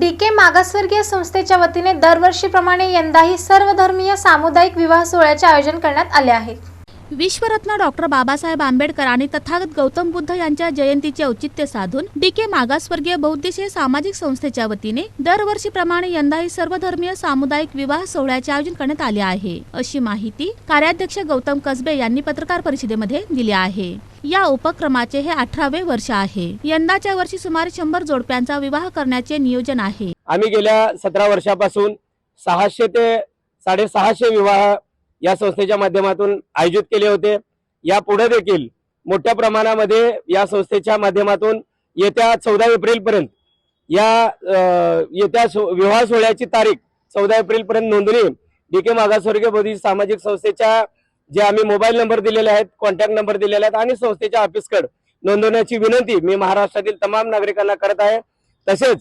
D के मागासवर्गीय संस्थेच्या वतीने दरवर्षीप्रमाणे यंदाही सर्वधर्मीय सामुदायिक विवाह सोहळ्याचे आयोजन करण्यात आले आहे. विश्वरत्न डॉक्टर बाबासाहेब आंबेडकर आणि तथागत गौतम बुद्ध यांच्या जयंतीचे औचित्य साधून डी के मागासवर्गीय बौद्धिशीय सामाजिक संस्थेच्या वतीने दरवर्षीप्रमाणे यंदाही सर्वधर्मीय सामुदायिक विवाह सोहळ्याचे आयोजन करण्यात आले आहे. अशी माहिती कार्याध्यक्ष गौतम कसबे यांनी पत्रकार परिषदेमध्ये दिली आहे. या उपक्रमाचे हे अठरावे वर्ष आहे. यंदाच्या वर्षी सुमारे शंभर जोडप्यांचा विवाह करण्याचे नियोजन आहे. आम्ही गेल्या सतरा वर्षापासून सहाशे ते साडेसहाशे विवाह या संस्थेच्या माध्यमातून आयोजित केले होते. यापुढे देखील मोठ्या प्रमाणामध्ये या संस्थेच्या माध्यमातून येत्या चौदा एप्रिलपर्यंत या येत्या सो- विवाह सोहळ्याची तारीख चौदा एप्रिलपर्यंत नोंदणी डी के मागासवर्गीय बौद्धिक सामाजिक संस्थेच्या जे आम्ही मोबाईल नंबर दिलेले आहेत कॉन्टॅक्ट नंबर दिलेले आहेत आणि संस्थेच्या ऑफिसकडे नोंदवण्याची विनंती मी महाराष्ट्रातील तमाम नागरिकांना करत आहे. तसेच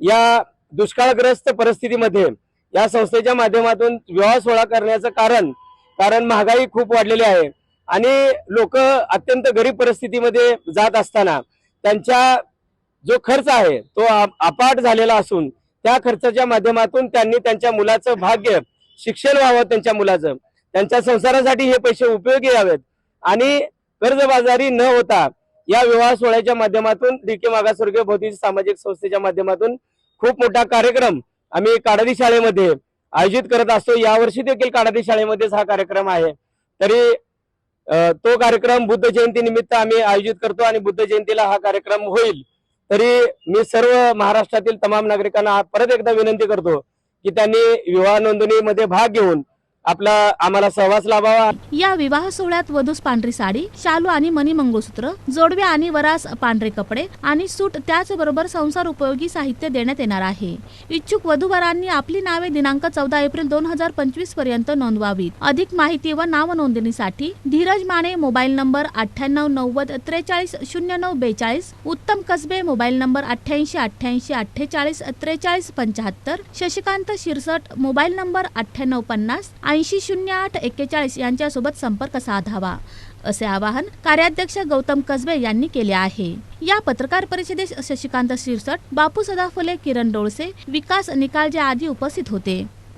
या दुष्काळग्रस्त परिस्थितीमध्ये या संस्थेच्या माध्यमातून विवाह सोहळा करण्याचं कारण कारण महागाई खूप वाढलेली आहे. आणि लोक अत्यंत गरीब परिस्थितीमध्ये जात असताना त्यांच्या जो खर्च आहे तो अपाट झालेला असून त्या खर्चाच्या माध्यमातून त्यांनी त्यांच्या मुलाचं भाग्य शिक्षण व्हावं त्यांच्या मुलाचं. त्यांच्या संसारासाठी हे पैसे उपयोगी यावेत. आणि कर्जबाजारी न होता या विवाह सोहळ्याच्या माध्यमातून डी के मागासवर्गीय भौतिक सामाजिक संस्थेच्या माध्यमातून खूप मोठा कार्यक्रम आम्ही काडादी शाळेमध्ये आयोजित करत असतो. यावर्षी देखील काडादी शाळेमध्येच हा कार्यक्रम आहे. तरी तो कार्यक्रम बुद्ध जयंती निमित्त आम्ही आयोजित करतो आणि बुद्ध जयंतीला हा कार्यक्रम होईल. तरी मी सर्व महाराष्ट्रातील तमाम नागरिकांना परत एकदा विनंती करतो की त्यांनी विवाह नोंदणीमध्ये भाग घेऊन आपला आम्हाला सहवास लाभावा. या विवाह सोहळ्यात वधूस पांढरी साडी शालू आणि मनी मंगळसूत्र जोडवे आणि वरास पांढरे कपडे आणि सूट त्याचबरोबर संसार उपयोगी साहित्य देण्यात येणार आहे. इच्छुक वधूवरांनी आपली नावे दिनांक चौदा एप्रिल दोन हजार पंचवीसपर्यंत नोंदवावीत. अधिक माहिती व नाव नोंदणीसाठी धीरज माने मोबाईल नंबर अठ्ठ्याण्णव नव्वद त्रेचाळीस शून्य नऊ बेचाळीस उत्तम कसबे मोबाईल नंबर अठ्ठ्याऐंशी अठ्ठ्याऐंशी अठ्ठेचाळीस त्रेचाळीस पंच्याहत्तर शशिकांत शिरसट मोबाईल नंबर अठ्ठ्याण्णव पन्नास ऐंशी शून्य आठ एक्केचाळीस यांच्यासोबत संपर्क साधावा असे आवाहन कार्याध्यक्ष गौतम कसबे यांनी केले आहे. या पत्रकार परिषदेस शशिकांत शिरसट बापू सदाफुले किरण डोळसे विकास निकालजे आदी उपस्थित होते.